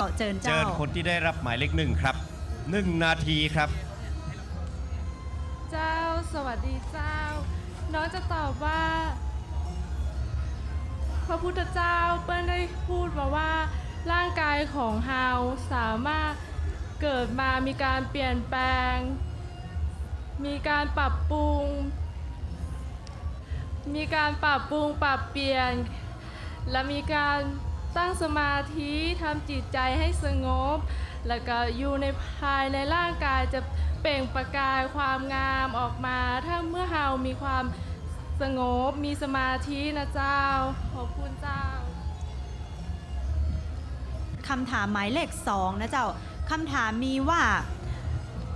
ต่อเจิญเชิเจ้าญคนที่ได้รับหมายเลขหนึ่งครับหนึ่งนาทีครับ เจ้าสวัสดีเจ้า น้องจะตอบว่า พระพุทธเจ้าเปิ้ลได้พูดมาว่า ร่างกายของเฮาสามารถเกิดมามีการเปลี่ยนแปลง มีการปรับปรุง มีการปรับปรุงปรับเปลี่ยน และมีการ ตั้งสมาธิทำจิตใจให้สงบ แล้วก็อยู่ในภายในร่างกายจะเปล่งประกายความงามออกมา ถ้าเมื่อเฮามีความสงบมีสมาธินะเจ้า ขอบคุณเจ้าคำถามหมายเลขสองนะเจ้าคำถามมีว่า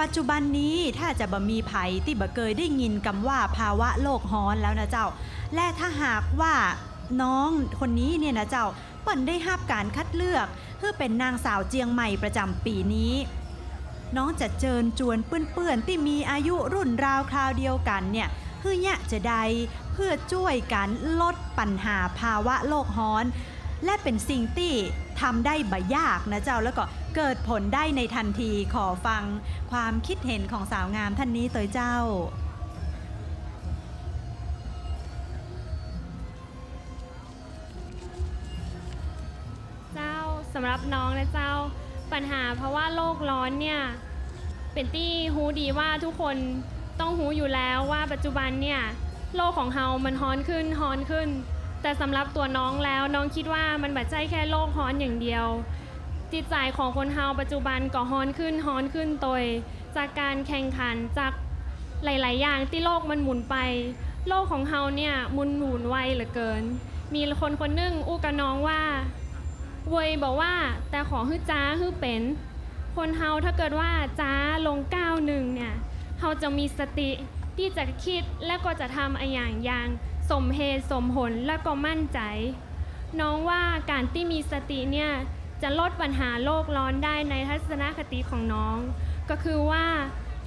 ปัจจุบันนี้ถ้าจะบ่มีภัยที่บ่เคยได้ยินคำว่าภาวะโลกฮ้อนแล้วนะเจ้า และถ้าหากว่า น้องคนนี้เนี่ยนะเจ้าเปิ่นได้รับการคัดเลือก เพื่อเป็นนางสาวเจียงใหม่ประจำปีนี้ น้องจะเจิญจวนเปื้อนๆที่มีอายุรุ่นราวคราวเดียวกันเนี่ยเพื่อเนี่ยจะได้เพื่อช่วยกันลดปัญหาภาวะโลกฮ้อน และเป็นสิ่งที่ทำได้บ่ยากนะเจ้าแล้วก็เกิดผลได้ในทันทีขอฟังความคิดเห็นของสาวงามท่านนี้ตัวเจ้า สำหรับน้องนะเจ้าปัญหาเพราะว่าโลกร้อนเนี่ยเป็นที่หูดีว่าทุกคนต้องหูอยู่แล้วว่าปัจจุบันเนี่ยโลกของเฮามันฮ้อนขึ้นฮ้อนขึ้น แต่สำหรับตัวน้องแล้วน้องคิดว่ามันบัดใจแค่โลกฮ้อนอย่างเดียว จิตใจของคนเฮาปัจจุบันก็ฮ้อนขึ้นฮ้อนขึ้นโดยจากการแข่งขันจากหลาย ๆ อย่างที่โลกมันหมุนไป โลกของเฮาเนี่ยมุนหมุนไวเหลือเกิน มีคนคนหนึงอู้กับน้องว่า เวยบอกว่าแต่ขอฮื้จ้าฮื้เป็น คนเฮาถ้าเกิดว่าจ้าลงก้าวหนึ่งเนี่ยเฮาจะมีสติที่จะคิดและก็จะทำออย่างอย่างสมเหตุสมผลและก็มั่นใจ น้องว่าการที่มีสติเนี่ยจะลดปัญหาโลกร้อนได้ในทัศนคติของน้อง ก็คือว่า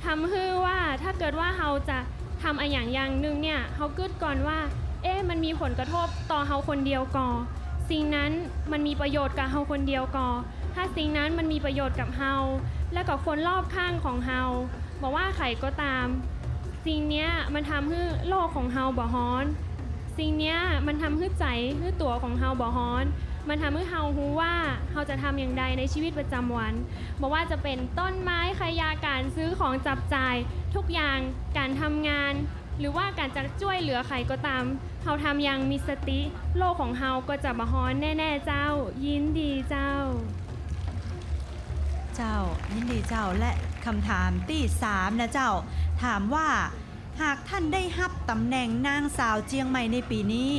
ทำให้ว่าถ้าเกิดว่าเฮาจะทำออย่างอย่างหนึ่งเนี่ยเฮากึดก่อนว่า เอ๊ะมันมีผลกระทบต่อเฮาคนเดียวก่อน สิ่งนั้นมันมีประโยชน์กับเฮาคนเดียวก่อ ถ้าสิ่งนั้นมันมีประโยชน์กับเฮาและกับคนรอบข้างของเฮาบอกว่าใครก็ตาม สิ่งเนี้ยมันทำให้โลกของเฮาบ่ฮ้อน สิ่งเนี้ยมันทำให้ใจให้ตัวของเฮาบ่ฮ้อนมันทำให้เฮารู้ว่าเฮาจะทำอย่างใดในชีวิตประจำวันบอกว่าจะเป็นต้นไม้ขยาการซื้อของจับจ่าย ทุกอย่างการทำงาน หรือว่าการจะช่วยเหลือใครก็ตามเฮาทำอย่างมีสติ โลกของเฮาก็จะบ่ฮ้อนแน่ๆเจ้า ยินดีเจ้า เจ้ายินดีเจ้าและคำถามที่สามนะเจ้า ถามว่า หากท่านได้ฮับตำแหน่งนางสาวเจียงใหม่ในปีนี้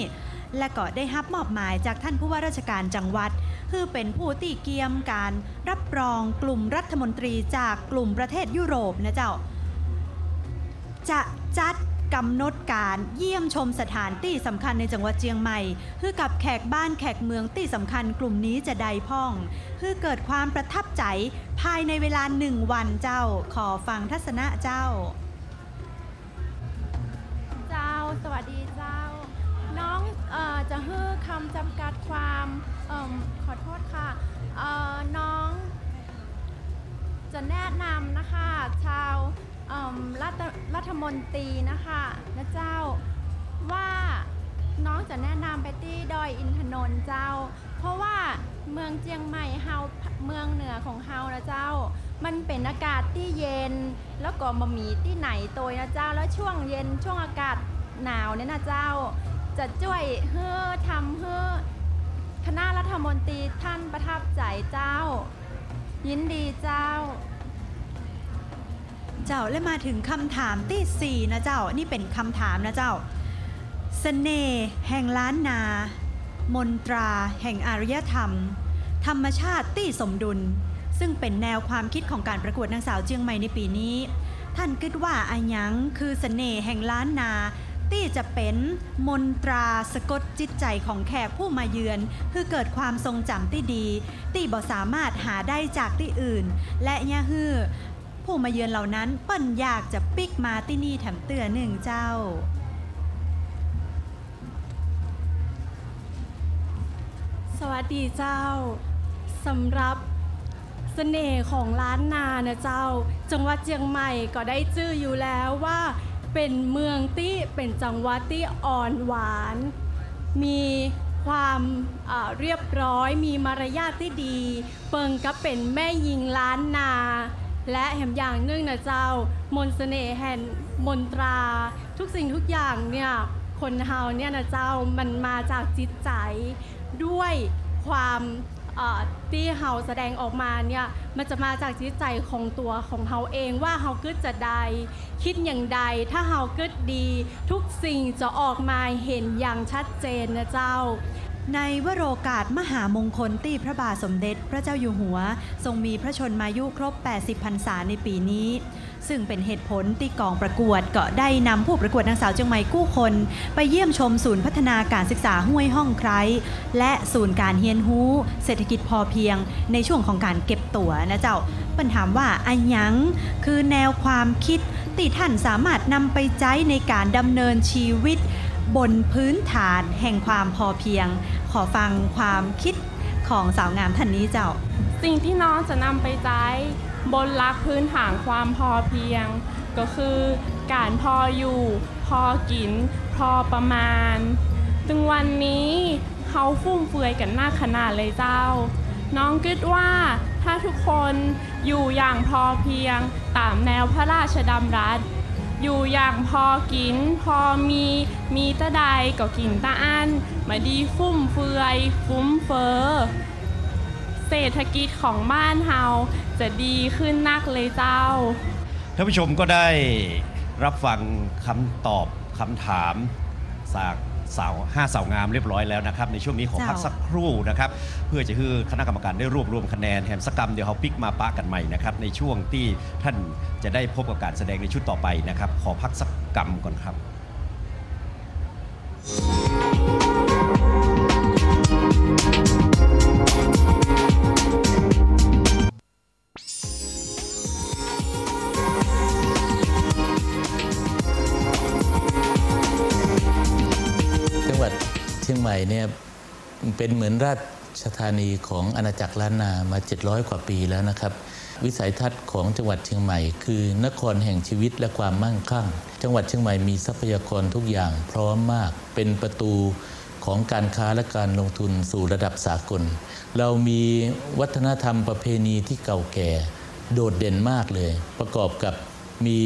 และก็ได้ฮับมอบหมายจากท่านผู้ว่าราชการจังหวัดคือเป็นผู้ตีเกียมการรับรองกลุ่มรัฐมนตรีจากกลุ่มประเทศยุโรปนะเจ้า จะจัด กำหนดการเยี่ยมชมสถานที่สำคัญในจังหวัดเชียงใหม่เพื่อกับแขกบ้านแขกเมืองที่สำคัญกลุ่มนี้จะได้พ่อง เพื่อเกิดความประทับใจภายในเวลาหนึ่งวันเจ้าขอฟังทัศนะเจ้า เจ้าสวัสดีเจ้า น้องออจะฮือคำจำกัดความอมขอโทษค่ะน้อง จะแนะนำนะคะชาว รัฐรัฐมนตรีนะคะนะเจ้าว่าน้องจะแนะนำไปที่ดอยอินทนนท์เจ้า เพราะว่าเมืองเจียงใหม่เฮาเมืองเหนือของเฮานะเจ้า มันเป็นอากาศที่เย็น แล้วก็บะหมี่ที่ไหนโตยนะเจ้า แล้วช่วงเย็นช่วงอากาศหนาวเนี่ยนะเจ้า จะช่วยเฮือทำเฮือคณะรัฐมนตรีท่านประทับใจเจ้า ยินดีเจ้า เจ้าและมาถึงคำถามที่4นะเจ้า นี่เป็นคำถามนะเจ้าสเสน่ห์แห่งล้านนา มนตราแห่งอารยธรรม ธรรมชาติที่สมดุล ซึ่งเป็นแนวความคิดของการประกวดนางสาวเจียงใหม่ในปีนี้ ท่านคิดว่าอายังคือสเสน่ห์แห่งล้านนาที่จะเป็นมนตราสะกดจิตใจของแขกผู้มาเยือนเพื่อเกิดความทรงจำที่ดี ที่บ่สามารถหาได้จากที่อื่น และยะฮือ ผู้มาเยือนเหล่านั้นปิ้นอยากจะปิกมาที่นี่แถมเตือนหนึ่งเจ้า สวัสดีเจ้าสำหรับเสน่ห์ของล้านนานะเจ้า จังหวัดเชียงใหม่ก็ได้ชื่ออยู่แล้วว่าเป็นเมืองที่เป็นจังหวัดที่อ่อนหวาน มีความเอ่อเรียบร้อยมีมารยาทที่ดี เปิงก็เป็นแม่ยิงล้านนา และแหมอย่างหนึ่งนะเจ้า มนต์เสน่ห์แห่งมนตรา ทุกสิ่งทุกอย่างเนี่ยคนเฮาเนี่ยนะเจ้ามันมาจากจิตใจด้วยความที่เฮาแสดงออกมาเนี่ยมันจะมาจากจิตใจของตัวของเฮาเองว่าเฮาคิดจะใด คิดอย่างใดถ้าเฮาคิดดี ทุกสิ่งจะออกมาเห็นอย่างชัดเจนนะเจ้า ในวโรกาสมหามงคลที่พระบาทสมเด็จพระเจ้าอยู่หัว ทรงมีพระชนมายุครบ 80 พรรษาในปีนี้ ซึ่งเป็นเหตุผลที่กองประกวดก็ได้นำผู้ประกวดนางสาวเชียงใหม่กู้คน ไปเยี่ยมชมศูนย์พัฒนาการศึกษาห้วยห้องไคร้และศูนย์การเฮียนฮู้ เศรษฐกิจพอเพียง ในช่วงของการเก็บตั๋วนะเจ้าปัญถาว่าอันยังคือแนวความคิดที่ท่านสามารถนำไปใช้ในการดำเนินชีวิต บนพื้นฐานแห่งความพอเพียง อฟังความคิดของสาวงามท่านนี้เจ้า สิ่งที่น้องจะนำไปใช้บนหลักพื้นฐานความพอเพียง ก็คือการพออยู่ พอกิน พอประมาณถึงวันนี้เขาฟุ่มเฟือยกันมากขนาดเลยเจ้า น้องคิดว่าถ้าทุกคนอยู่อย่างพอเพียงตามแนวพระราชดำรัส อยู่อย่างพอกิน พอมีมีตะใดก็กินตะอันมาดีฟุ่มเฟือยฟุ้มเฟอ้อเศรษฐกิจของบ้านเฮาจะดีขึ้นนักเลยเจ้าท่านผู้ชมก็ได้รับฟังคำตอบคำถามจากสาวห้าสาวงามเรียบร้อยแล้วนะครับ ในช่วงนี้ขอพักสักครู่นะครับ เพื่อจะให้คณะกรรมการได้รวบรวมคะแนนแหมสกรรมเดี๋ยวเขาปิกมาปะกันใหม่นะครับในช่วงที่ท่านจะได้พบกับการแสดงในชุดต่อไปนะครับ ขอพักสักกรรมก่อนครับ จังหวัดเชียงใหม่เนี่ยเป็นเหมือนราช ธานีของอาณาจักรล้านนามา 700 กว่าปีแล้วนะครับ วิสัยทัศน์ของจังหวัดเชียงใหม่ คือนครแห่งชีวิตและความมั่งคั่ง จังหวัดเชียงใหม่มีทรัพยากรทุกอย่างพร้อมมาก เป็นประตูของการค้าและการลงทุนสู่ระดับสากล เรามีวัฒนธรรมประเพณีที่เก่าแก่ โดดเด่นมากเลย ประกอบกับมี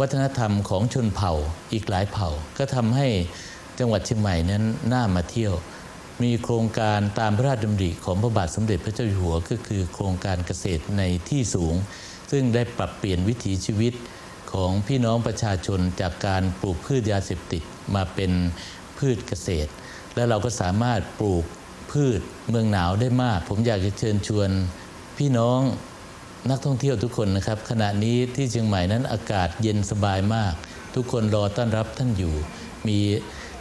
วัฒนธรรมของชนเผ่าอีกหลายเผ่า ก็ทำให้จังหวัดเชียงใหม่นั้นน่ามาเที่ยว มีโครงการตามพระราชดำริของพระบาทสมเด็จพระเจ้าอยู่หัว ก็คือโครงการเกษตรในที่สูง ซึ่งได้ปรับเปลี่ยนวิถีชีวิตของพี่น้องประชาชนจากการปลูกพืชยาเสพติดมาเป็นพืชเกษตร และเราก็สามารถปลูกพืชเมืองหนาวได้มาก ผมอยากจะเชิญชวนพี่น้องนักท่องเที่ยวทุกคนนะครับ ขณะนี้ที่เชียงใหม่นั้นอากาศเย็นสบายมาก ทุกคนรอต้อนรับท่านอยู่ มี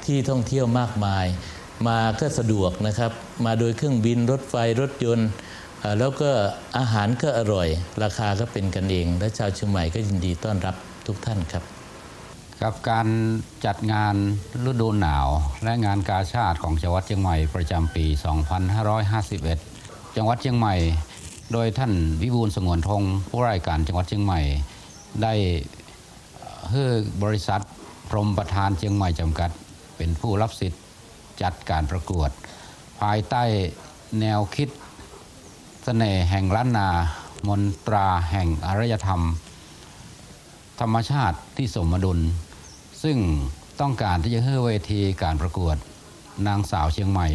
ที่ท่องเที่ยวมากมาย มาก็สะดวกนะครับ มาโดยเครื่องบินรถไฟรถยนต์ แล้วก็อาหารก็อร่อย ราคาก็เป็นกันเอง และชาวเชียงใหม่ก็ยินดีต้อนรับทุกท่านครับ กับการจัดงานฤดูหนาว และงานกาชาติของจังหวัดเชียงใหม่ประจำปี 2551 จังหวัดเชียงใหม่ โดยท่านวิบูลสงวนทงผู้ราชการจังหวัดเชียงใหม่ ได้เฮ้อบริษัทพรหมประธานเชียงใหม่จำกัด เป็นผู้รับสิทธิ์ จัดการประกวด ภายใต้แนวคิดเสน่ห์แห่งล้านนา มนตราแห่งอารยธรรม ธรรมชาติที่สมดุล ซึ่งต้องการที่จะให้เวทีการประกวด นางสาวเชียงใหม่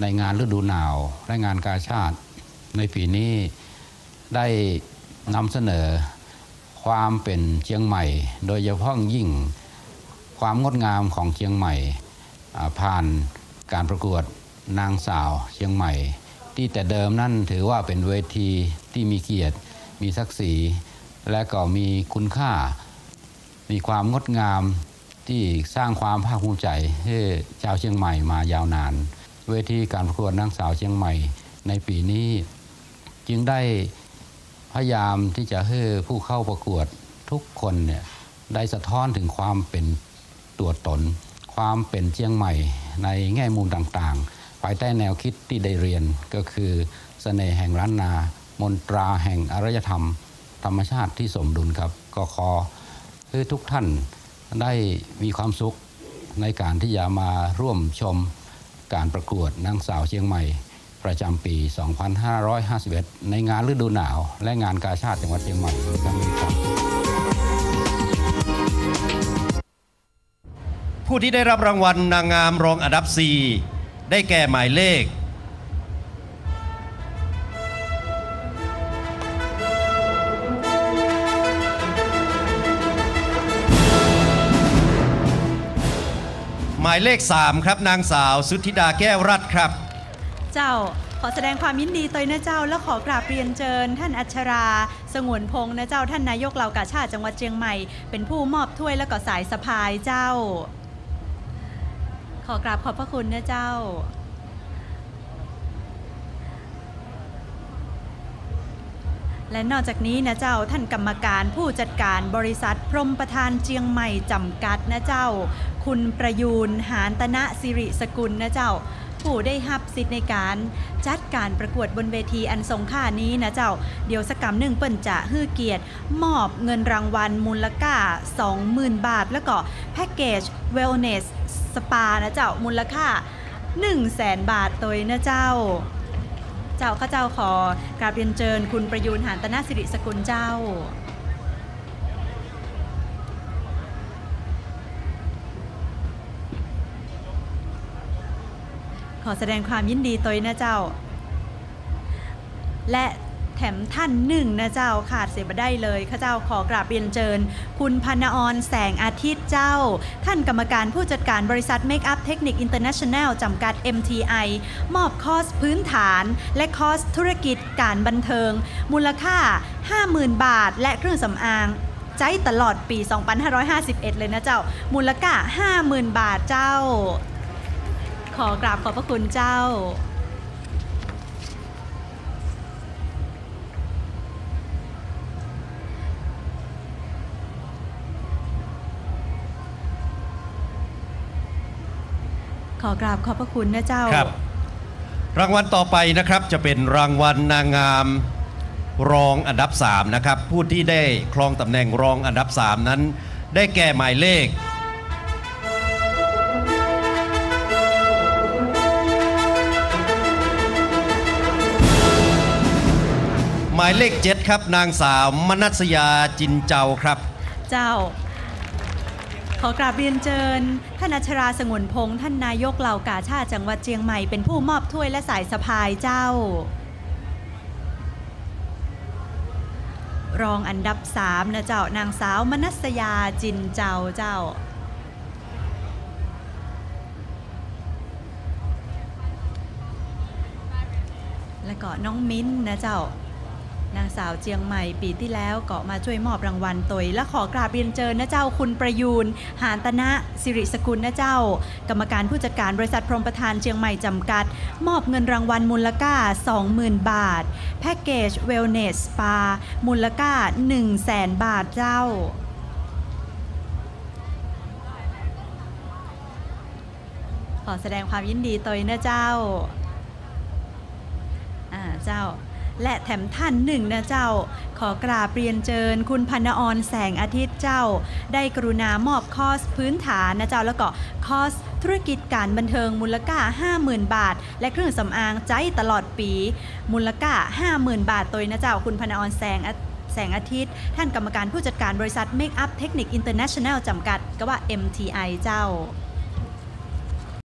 ในงานฤดูหนาวและงานกาชาติ ในปีนี้ได้นำเสนอความเป็นเชียงใหม่ โดยเฉพาะยิ่งความงดงามของเชียงใหม่ ผ่านการประกวดนางสาวเชียงใหม่ ที่แต่เดิมนั่นถือว่าเป็นเวทีที่มีเกียรติ มีศักดิ์ศรีและก็มีคุณค่า มีความงดงามที่สร้างความภาคภูมิใจให้ชาวเชียงใหม่มายาวนาน เวทีการประกวดนางสาวเชียงใหม่ในปีนี้ จึงได้พยายามที่จะให้ผู้เข้าประกวดทุกคนเนี่ยได้สะท้อนถึงความเป็นตัวตน ความเป็นเชียงใหม่ในแง่มุมต่างๆ ภายใต้แนวคิดที่ได้เรียนก็คือเสน่ห์แห่งล้านนามมนตราแห่งอารยธรรม ธรรมชาติที่สมดุลครับก็ขอให้ทุกท่านได้มีความสุขในการที่จะมาร่วมชมการประกวดนางสาวเชียงใหม่ ประจำปี 2551 ในงานฤดูหนาว และงานกาชาติจังหวัดเชียงใหม่ครั้งนี้ครับ ผู้ที่ได้รับรางวัลนางงามรองอันดับ 4 ได้แก่หมายเลข หมายเลข 3 ครับนางสาวสุทธิดาแก้วรัตน์ครับ เจ้าขอแสดงความยินดีตัวยนะเจ้า และขอกราบเรียนเชิญ ท่านอัชรา สงวนพงษ์นะเจ้าท่านนายกเหล่ากาชาติจังหวัดเชียงใหม่ เป็นผู้มอบถ้วยและก็สายสะพายเจ้า ขอกราบขอบพระคุณนะเจ้า และนอกจากนี้นะเจ้าท่านกรรมการผู้จัดการบริษัทพรมประธานเจียงใหม่จำกัดนะเจ้า คุณประยูนหานตนะสิริสกุลนะเจ้า ผู้ได้หับสิทธิ์ในการจัดการประกวดบนเวทีอันทรงค่านี้นะเจ้า เดี๋ยวสกกรรมหนึ่งเปิ้นจะฮื้อเกียรติ มอบเงินรางวัลมูลค่า 20,000 บาท แล้วก็แพ็กเกจ Wellness Spa นะเจ้ามูลค่า 100,000บาทตัวนะเจ้า เจ้าข้าเจ้าขอกราบเรียนเชิญคุณประยูนหานตนาสิริสกุลเจ้า ขอแสดงความยินดีตัวนะเจ้า และแถมท่านหนึ่งนะเจ้าขาดเสียบได้เลยข้าเจ้าขอกราบเรียนเชิญ คุณพนออนแสงอาทิตย์เจ้า ท่านกรรมการผู้จัดการบริษัท Make Up Technic International จำกัด MTI มอบคอร์สพื้นฐาน และคอร์สธุรกิจการบันเทิง มูลค่า 50,000 บาท และเครื่องสำอางใจตลอดปี 2551 เลยนะเจ้า มูลค่า 50,000 บาทเจ้า ขอกราบขอบพระคุณเจ้า ขอกราบขอบพระคุณนะเจ้าครับ รางวัลต่อไปนะครับจะเป็นรางวัลนางงามรองอันดับ3นะครับผู้ที่ได้ครองตำแหน่งรองอันดับ 3 นั้น ได้แก่หมายเลข มายเลข7ครับ นางสาวมนัสยาจินเจ้าครับ เจ้า ขอกราบเรียนเชิญท่านอัชราสงวนพงษ์ท่านนายกเหล่ากาชาติจังหวัดเชียงใหม่เป็นผู้มอบถ้วยและสายสะพายเจ้า รองอันดับสามนะเจ้านางสาวมนัสยาจินเจ้าเจ้าและก็น้องมิ้นนะเจ้า นางสาวเจียงใหม่ปีที่แล้วก็มาช่วยมอบรางวัลตวยและขอกราบเรียนเชิญนะเจ้าคุณประยูนหานตนะสิริสกุลนะเจ้า กรรมการผู้จัดการบริษัทพรหมประธานเชียงใหม่จำกัด มอบเงินรางวัลมูลค่า 20,000 บาท แพ็กเกจเวลเนสสปา มูลค่า 100,000 บาทเจ้าขอแสดงความยินดีตวยนะเจ้า อ่า เจ้า และแถมท่านหนึ่งนะเจ้า ขอกราบเรียนเชิญ คุณพันออนแสงอาทิตย์เจ้า ได้กรุณามอบคอสพื้นฐานนะเจ้าแล้วก็คอสธุรกิจการบันเทิงมูลค่า 50,000 บาท และเครื่องสำอางใจตลอดปี มูลค่า 50,000 บาทตัวนะเจ้า คุณพันออนแสงแสงอาทิตย์ ท่านกรรมการผู้จัดการบริษัท Make Up Technic International จำกัด ก็ว่า MTI เจ้า